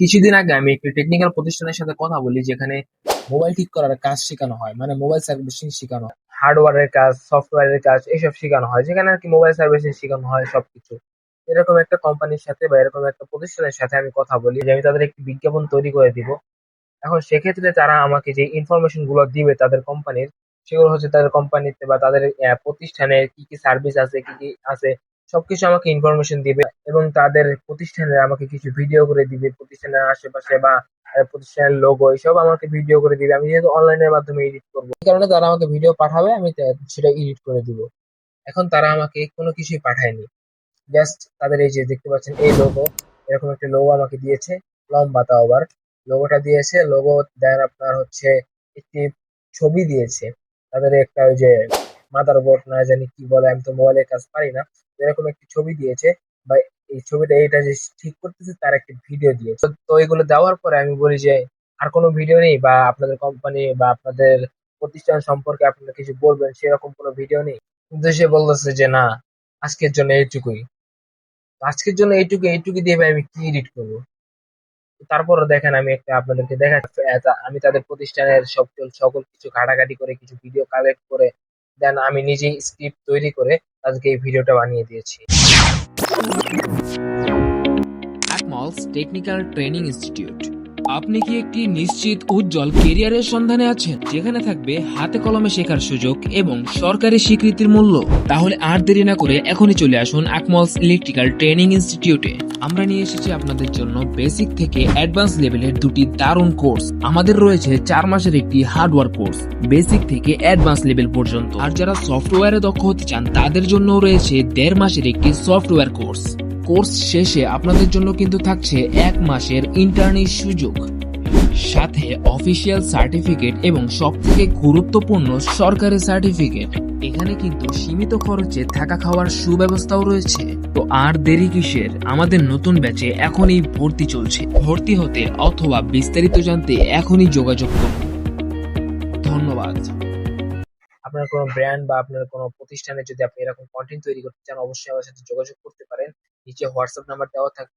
কিছুদিন আগে আমি একটি টেকনিক্যাল প্রতিষ্ঠানের সাথে কথা বলি যেখানে মোবাইল ঠিক করার কাজ শেখানো হয় মানে মোবাইল সার্ভিসিং শেখানো হয়। হার্ডওয়্যারের কাজ সফটওয়্যারের কাজ এসব শেখানো হয় যেখানে আর কি মোবাইল সার্ভিসিং শেখানো হয় সবকিছু। এরকম একটা কোম্পানির সাথে বা এরকম একটা প্রতিষ্ঠানের সাথে আমি কথা বলি যে আমি তাদের একটি বিজ্ঞাপন তৈরি করে দিব। এখন সেক্ষেত্রে তারা আমাকে যে ইনফরমেশনগুলো দিবে তাদের কোম্পানির সেগুলো হচ্ছে তাদের কোম্পানিতে বা তাদের আহ, প্রতিষ্ঠানে কি কি সার্ভিস আছে কি কি আছে সবকিছু আমাকে ইনফরমেশন দিবে এবং তাদের প্রতিষ্ঠানে আমাকে কিছু ভিডিও করে দিবে, প্রতিষ্ঠানের আশেপাশে বা প্রতিষ্ঠানের লোগো এসব আমাকে ভিডিও করে দিবে। আমি যেহেতু অনলাইনের মাধ্যমে এডিট করব, এই কারণে তারা আমাকে ভিডিও পাঠাবে, আমি সেটা এডিট করে দিব। এখন তারা আমাকে কোনো কিছুই পাঠায়নি। জাস্ট তাদের এই যে দেখতে পাচ্ছেন, এই লোগো এরকম একটা লোগো আমাকে দিয়েছে, লম্বা তাও আবার লোগোটা দিয়েছে লোগো দেন আপনার হচ্ছে একটি ছবি দিয়েছে। তাদের একটা ওই যে মাদার বোর্ড না জানি কি বলে, আমি তো মোবাইলের কাজ পারি না। এরকম একটি ছবি দিয়েছে বা এই ছবিটা এটা যে ঠিক করতেছে তার একটি ভিডিও দিয়েছে। তো- এগুলো দেওয়ার পরে আমি বলি যে আর কোনো ভিডিও নেই বা আপনাদের কোম্পানি বা আপনাদের প্রতিষ্ঠান সম্পর্কে আপনারা কিছু বলবেন সেরকম কোনো ভিডিও নেই। কিন্তু সে বলতেছে যে না, আজকের জন্য এইটুকুই। আজকের জন্য এইটুকু এইটুকু দিয়ে আমি কি এডিট করব? তারপরও দেখেন আমি একটা আপনাদেরকে দেখা আমি তাদের প্রতিষ্ঠানের সব সকল কিছু ঘাটাঘাটি করে কিছু ভিডিও কালেক্ট করে দেন আমি নিজেই স্ক্রিপ্ট তৈরি করে তাদেরকে এই ভিডিওটা বানিয়ে দিয়েছি। একমলস টেকনিক্যাল ট্রেনিং ইনস্টিটিউট আপনি কি একটি নিশ্চিত উজ্জ্বল কেরিয়ারের সন্ধানে আছেন, যেখানে থাকবে হাতে কলমে শেখার সুযোগ এবং সরকারি স্বীকৃতির মূল্য? তাহলে আর দেরি না করে এখনই চলে আসুন আকমলস ইলেকট্রিক্যাল ট্রেনিং ইনস্টিটিউটে। আমরা নিয়ে এসেছি আপনাদের জন্য বেসিক থেকে অ্যাডভান্স লেভেলের দুটি দারুণ কোর্স আমাদের রয়েছে চার মাসের একটি হার্ডওয়ার কোর্স বেসিক থেকে অ্যাডভান্স লেভেল পর্যন্ত। আর যারা সফটওয়্যারে দক্ষ হতে চান, তাদের জন্য রয়েছে দেড় মাসের একটি সফটওয়্যার কোর্স কোর্স শেষে আপনাদের জন্য কিন্তু থাকছে এক মাসের ইন্টার্নির সুযোগ। সাথে অফিসিয়াল সার্টিফিকেট এবং সব থেকে গুরুত্বপূর্ণ সরকারি সার্টিফিকেট। এখানে কিন্তু সীমিত খরচে থাকা খাওয়ার সুব্যবস্থাও রয়েছে। তো আর দেরি কিসের? আমাদের নতুন ব্যাচে এখনই ভর্তি চলছে। ভর্তি হতে অথবা বিস্তারিত জানতে এখনই যোগাযোগ করুন। ধন্যবাদ। আপনার কোনো ব্র্যান্ড বা আপনার কোনো প্রতিষ্ঠানে যদি আপনি এরকম কন্টেন্ট তৈরি করতে চান, অবশ্যই আমার সাথে যোগাযোগ করতে পারেন। নিচে হোয়াটসঅ্যাপ নাম্বার দেওয়া থাকবে।